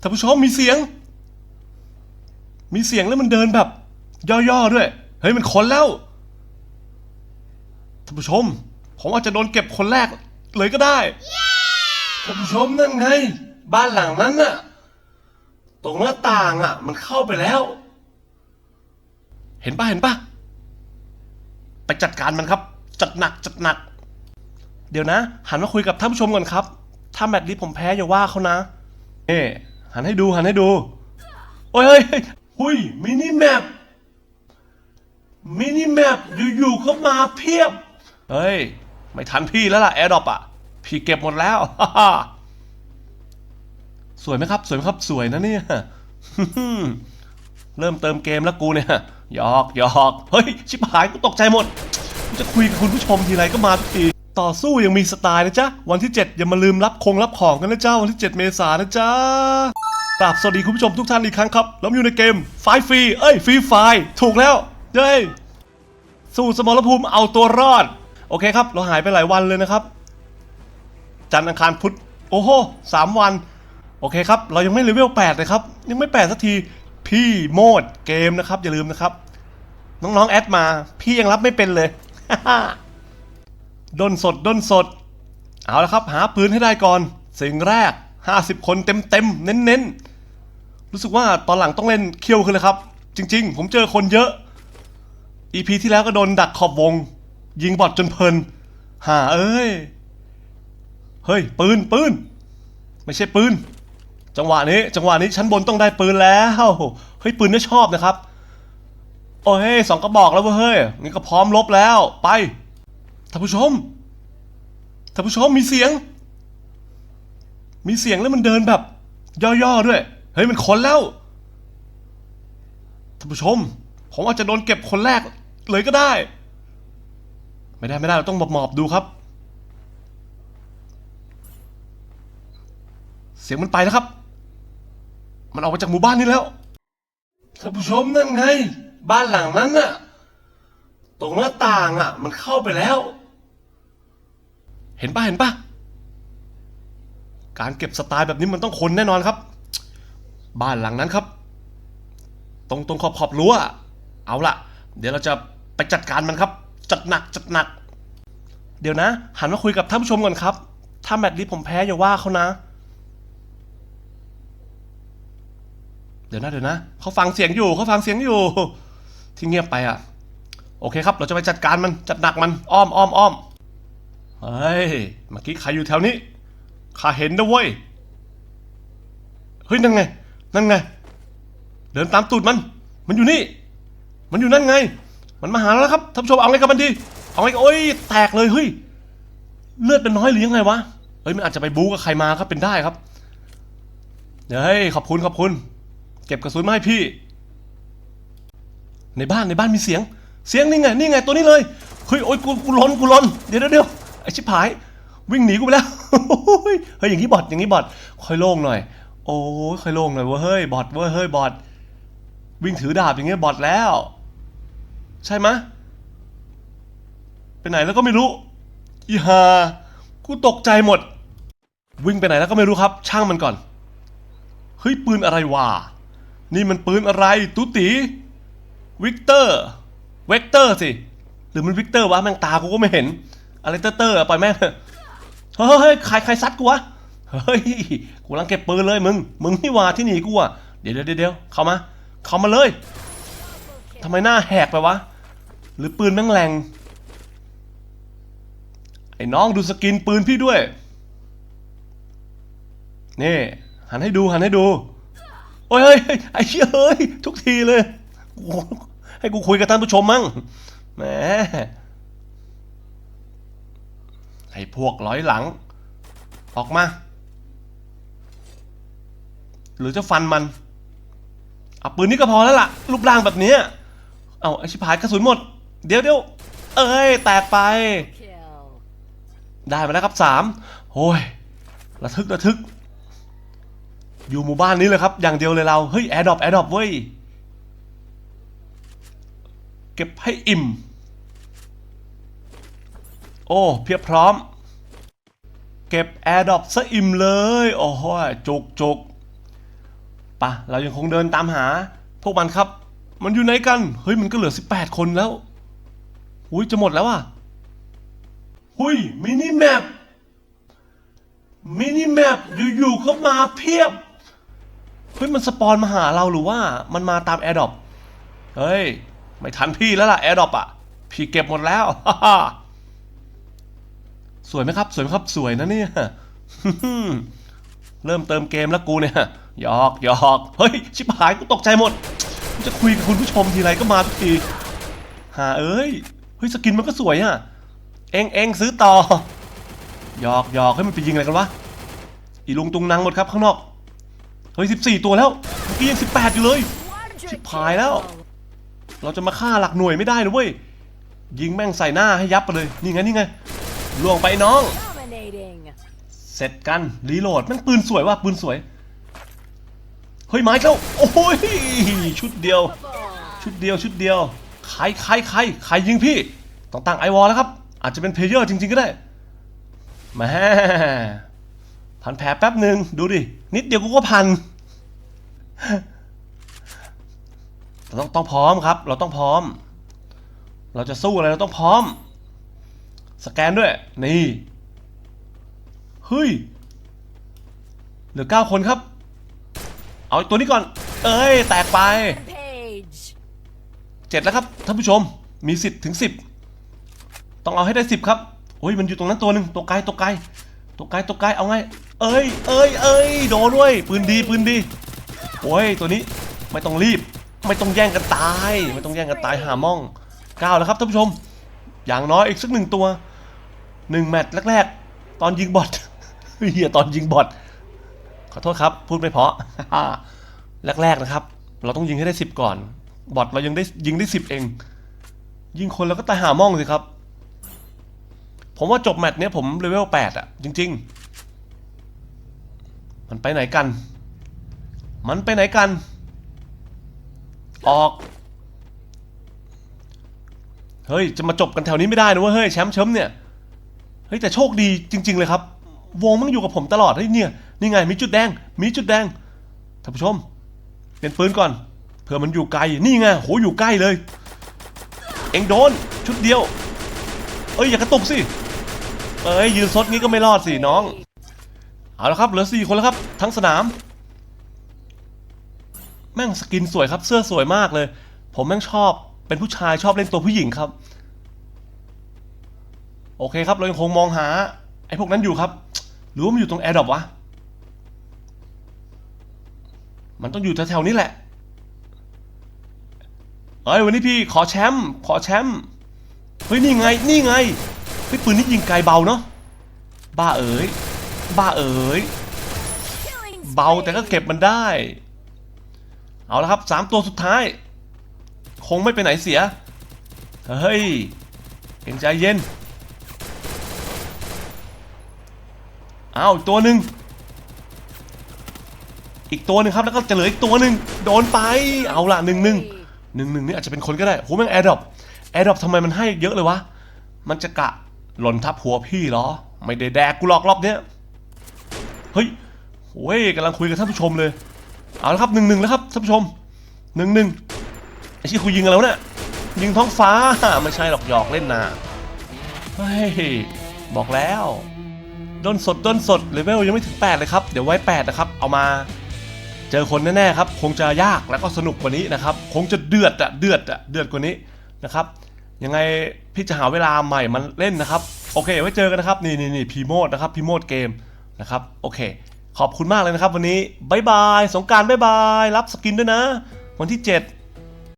ท่านผู้ชมมีเสียง มีเสียงแล้วมันเดินแบบ ย่อๆด้วย เฮ้ยมันคนแล้วท่านผู้ชม ผมอาจจะโดนเก็บคนแรกเลยก็ได้ท่านผู้ชมนั่นไง บ้านหลังนั้นน่ะ ตรงหน้าต่างอะ มันเข้าไปแล้ว เห็นปะเห็นปะไปจัดการมันครับ จัดหนักจัดหนัก เดี๋ยวนะ หันมาคุยกับท่านผู้ชมก่อนครับ ถ้าแมตช์นี้ผมแพ้อย่าว่าเขานะเอ๊ หันให้ดูหันให้ดู โอ้ยเฮ้ยเฮ้ยหุยมินิแมปมินิแมปอยู่ๆก็มาเพียบ เฮ้ย ไม่ทันพี่แล้วล่ะแอร์ดรอปอะ พี่เก็บหมดแล้ว สวยไหมครับ สวยไหมครับสวยนะเนี่ยเริ่มเติมเกมแล้วกูเนี่ยหยอกหยอกเฮ้ย ชิบหายกูตกใจหมดกูจะคุยกับคุณผู้ชมทีไรก็มาทุกที ต่อสู้ยังมีสไตล์นะจ๊ะ วันที่ 7 อย่ามาลืมรับคงรับของกันนะจ๊ะ วันที่ 7 เมษายนนะจ๊ะ กราบสวัสดีคุณผู้ชมทุกท่านอีกครั้งครับแล้วอยู่ในเกมไฟฟรีเอ้ยฟรีไฟถูกแล้วเย้สู้สมรภูมิเอาตัวรอด โอเคครับ เราหายไปหลายวันเลยนะครับ จันทร์อังคารพุธโอ้โหสามวัน โอเคครับ เรายังไม่เลเวล8เลยครับ ยังไม่8สักทีพี่โมดเกมนะครับ อย่าลืมนะครับ น้องๆแอดมา พี่ยังรับไม่เป็นเลยด้นสดด้นสด เอาละครับ หาปืนให้ได้ก่อน สิ่งแรก 50 คนเต็มเต็มๆเน้นเน้นๆ รู้สึกว่าตอนหลังต้องเล่นเคี่ยวขึ้นเลยครับ จริงๆ ผมเจอคนเยอะ EP ที่แล้วก็โดนดักขอบวง ยิงบอดจนเพลิน หาเอ้ย เฮ้ย ปืนปืน ไม่ใช่ปืน จังหวะนี้ จังหวะนี้ชั้นบนต้องได้ปืนแล้ว เฮ้ย ปืนน่าชอบนะครับ โอ้เฮ้ยสองกระบอกแล้วเว้ยเฮ้ยนี่ก็พร้อมลบแล้วไปท่านผู้ชมท่านผู้ชมมีเสียง มีเสียงแล้วมันเดินแบบ ย่อๆด้วย เฮ้ยมันคนแล้วท่านผู้ชม ผมอาจจะโดนเก็บคนแรกเลยก็ได้ ไม่ได้ไม่ได้เราต้องหมอบๆดูครับ เสียงมันไปแล้วครับ มันออกมาจากหมู่บ้านนี้แล้วท่านผู้ชมนั่นไง บ้านหลังนั้นน่ะ ตรงหน้าต่างอะ มันเข้าไปแล้ว เห็นปะเห็นปะ การเก็บสไตล์แบบนี้มันต้องคนแน่นอนครับ บ้านหลังนั้นครับ ตรงตรงขอบขอบรั้วเอาละเดี๋ยวเราจะไปจัดการมันครับ จัดหนักจัดหนัก เดี๋ยวนะ หันมาคุยกับท่านผู้ชมก่อนครับ ถ้าแมตช์นี้ผมแพ้อย่าว่าเขานะ เดี๋ยวนะเดี๋ยวนะเขาฟังเสียงอยู่เขาฟังเสียงอยู่ ที่เงียบไปอะ โอเคครับ เราจะไปจัดการมันจัดหนักมันอ้อมอ้อมอ้อมเฮ้ยเมื่อกี้ใครอยู่แถวนี้ ข้าเห็นนะเว้ย เฮ้ยนั่นไง นั่นไง เดินตามตูดมัน มันอยู่นี่ มันอยู่นั่นไง มันมาหาแล้วครับท่านผู้ชมเอาไงกับมันดี เอาไงโอ้ยแตกเลยเฮ้ย เลือดเป็นน้อยหรือยังไงวะ เฮ้ยมันอาจจะไปบู๊กับใครมาครับเป็นได้ครับ เฮ้ยขอบคุณขอบคุณ เก็บกระสุนมาให้พี่ ในบ้านในบ้านมีเสียง เสียงนี่ไงนี่ไงตัวนี้เลย เฮ้ยโอ้ยกูกูล้นกูล้นเดี๋ยวเดี๋ยวเดี๋ยวไอชิบหาย วิ่งหนีกูไปแล้วเฮ้ยอย่างนี้บอทอย่างนี้บอทค่อยโล่งหน่อย โอ้ยค่อยโล่งหน่อยเว้ยเฮ้ยบอทเว้ยเฮ้ยบอทวิ่งถือดาบอย่างเงี้ยบอทแล้ว ใช่ไหมไปไหนแล้วก็ไม่รู้อีฮากูตกใจหมด วิ่งไปไหนแล้วก็ไม่รู้ครับ ช่างมันก่อนเฮ้ยปืนอะไรวะนี่มันปืนอะไร ตุตีวิกเตอร์เวกเตอร์สิหรือมันวิกเตอร์วะแม่งตากูก็ไม่เห็นอะไรเตอร์เตอร์อะปล่อยแม่ง เฮ้ยใครใครซัดกูวะ เฮ้ย กูกำลังเก็บปืนเลยมึง มึงนี่ว่าที่หนีกูอะ เดี๋ยวเดี๋ยวเดี๋ยวเข้ามา เข้ามาเลย ทำไมหน้าแหกไปวะ หรือปืนแม่งแรง ไอ้น้องดูสกินปืนพี่ด้วย นี่ หันให้ดูหันให้ดู โอ้ยเฮ้ยไอ้เชี่ยเฮ้ย ทุกทีเลย ให้กูคุยกับท่านผู้ชมมั่ง แหม พวกร้อยหลัง ออกมา หรือจะฟันมันเอาปืนนี้ก็พอแล้วล่ะรูปร่างแบบนี้ เอาไอชิบหายกระสุนหมด เดี๋ยวเดี๋ยวเอ้ย แตกไป ได้มาแล้วครับสามโอ้ย ระทึกระทึก อยู่หมู่บ้านนี้เลยครับ อย่างเดียวเลยเรา เฮ้ย แอร์ดรอปแอร์ดรอปเว้ย เก็บให้อิ่ม โอ้ เพียบพร้อม เก็บแอร์ดอปซะอิ่มเลย โอ้โหจุกจุกปะเรายังคงเดินตามหา พวกมันครับ มันอยู่ไหนกัน เฮ้ยมันก็เหลือ 18 คนแล้วอุ้ยจะหมดแล้วอะหุยมินิแมปมินิแมปอยู่ๆก็มาเพียบ เฮ้ยมันสปอนมาหาเราหรือว่ามันมาตามแอร์ดอปเฮ้ย ไม่ทันพี่แล้วล่ะแอร์ดอปอะ พี่เก็บหมดแล้ว สวยไหมครับ สวยไหมครับ สวยนะเนี่ย เริ่มเติมเกมแล้วกูเนี่ยยอกยอกเฮ้ย ชิบหายกูตกใจหมดกูจะคุยกับคุณผู้ชมทีไรก็มาทุกทีหาเอ้ย เฮ้ย สกินมันก็สวยอะ เองเองซื้อต่อ ยอกยอกให้ยมันไปยิงอะไรกันวะ อีลุงตุงนังหมดครับข้างนอก เฮ้ยสิบสี่ตัวแล้วเมื่อกี้ยังสิบแปดอยู่เลย ชิบหายแล้ว เราจะมาฆ่าหลักหน่วยไม่ได้นะเว้ย ยิงแม่งใส่หน้าให้ยับไปเลย นี่ไงนี่ไง ล่วงไปน้อง เสร็จกัน รีโหลดแม่งปืนสวยว่ะปืนสวย เฮ้ยไม้เข้าโอ้ยชุดเดียว ชุดเดียวชุดเดียวใครใครใครใครยิงพี่ ต้องตั้งไอวอลแล้วครับ อาจจะเป็นเพลเยอร์จริง ๆ ก็ได้มาพันแผลแป๊บหนึ่งดูดิ นิดเดียวกูก็พันเราต้องต้องพร้อมครับ เราต้องพร้อม เราจะสู้อะไรเราต้องพร้อม สแกนด้วย นี่ เฮ้ย เหลือเก้าคนครับ เอาไอ้ตัวนี้ก่อน เอ้ย แตกไป Page. เจ็ดแล้วครับท่านผู้ชม มีสิทธิ์ถึงสิบต้องเอาให้ได้สิบครับโอ้ย มันอยู่ตรงนั้นตัวหนึ่งตัวไกลตัวไกลตัวไกลตัวไกลเอาไง เอ้ย เอ้ย เอ้ย โดนด้วย ปืนดีปืนดี โอ้ย ตัวนี้ไม่ต้องรีบ ไม่ต้องแย่งกันตาย ไม่ต้องแย่งกันตายหาม่องเก้าแล้วครับท่านผู้ชม อย่างน้อยอีกสักหนึ่งตัว หนึ่งแมตช์แรกๆ ตอนยิงบอทเฮียตอนยิงบอทขอโทษครับ พูดไม่เพาะแรกๆนะครับ เราต้องยิงให้ได้สิบก่อน บอทเรายังได้ยิงได้สิบเอง ยิงคนแล้วก็ตายหาม่องสิครับ ผมว่าจบแมตช์เนี้ยผมเลเวลแปดอะจริง ๆ มันไปไหนกัน มันไปไหนกัน ออก เฮ้ย จะมาจบกันแถวนี้ไม่ได้นะเว้ยเฮ้ยแชมป์เชิมเนี่ย เฮ้ยแต่โชคดีจริง ๆ เลยครับ วงมันอยู่กับผมตลอดเฮ้ยเนี่ยนี่ไงมีจุดแดง มีจุดแดงท่านผู้ชมเปลี่ยนปืนก่อนเผื่อมันอยู่ไกลนี่ไงโหอยู่ใกล้เลย เอ็งโดนชุดเดียว เอ้ยอย่ากระตุกสิเอ้ยยืนซดงี้ก็ไม่รอดสิน้อง เอาละครับเหลือสี่คนแล้วครับ ทั้งสนาม แม่งสกินสวยครับเสื้อสวยมากเลย ผมแม่งชอบเป็นผู้ชายชอบเล่นตัวผู้หญิงครับ โอเคครับ เรายังคงมองหา ไอ้พวกนั้นอยู่ครับ หรือว่ามันอยู่ตรงแอร์ดรอปวะ มันต้องอยู่แถวๆนี้แหละ เอ้ยวันนี้พี่ขอแชมป์ขอแชมป์เฮ้ยนี่ไงนี่ไงเฮ้ยปืนนี้ยิงไกลเบาเนาะบ้าเอ๋ยบ้าเอ๋ยเบาแต่ก็เก็บมันได้ เอาละครับสามตัวสุดท้าย คงไม่ไปไหนเสีย เฮ้ยเอ็งใจเย็น อาอีกตัวหนึ่งอีกตัวหนึ่งครับแล้วก็จะเหลืออีกตัวหนึ่งโดนไปเอาละหนึ่งหนึ่งหนึ่งหนึ่งนี่อาจจะเป็นคนก็ได้โหแม่งแอร์ดรอปแอร์ดรอปทำไมมันให้เยอะเลยวะมันจะกะหล่นทับหัวพี่เหรอ ไม่ได้แดกกูหรอกรอบเนี้ยเฮ้ยโอ้ยกำลังคุยกับท่านผู้ชมเลยเอาละครับหนึ่งหนึ่งแล้วครับท่านผู้ชมหนึ่งหนึ่งไอ้ที่คุยยิงกันแล้วเนี่ยยิงท้องฟ้าไม่ใช่หรอกหยอกเล่นนะเฮ้ยบอกแล้ว ด้นสดด้นสดเลเวลยังไม่ถึง 8 เลยครับ เดี๋ยวไว้ 8 นะครับ เอามาเจอคนแน่ๆครับ คงจะยากแล้วก็สนุกกว่านี้นะครับ คงจะเดือดอะเดือดอะเดือดกว่านี้นะครับ ยังไงพี่จะหาเวลาใหม่มันเล่นนะครับ โอเค ไว้เจอกันนะครับ นี่นี่นี่พีโมดนะครับพีโมดเกมนะครับ โอเค ขอบคุณมากเลยนะครับ วันนี้บายบาย สงการบายบาย รับสกินด้วยนะ วันที่ 7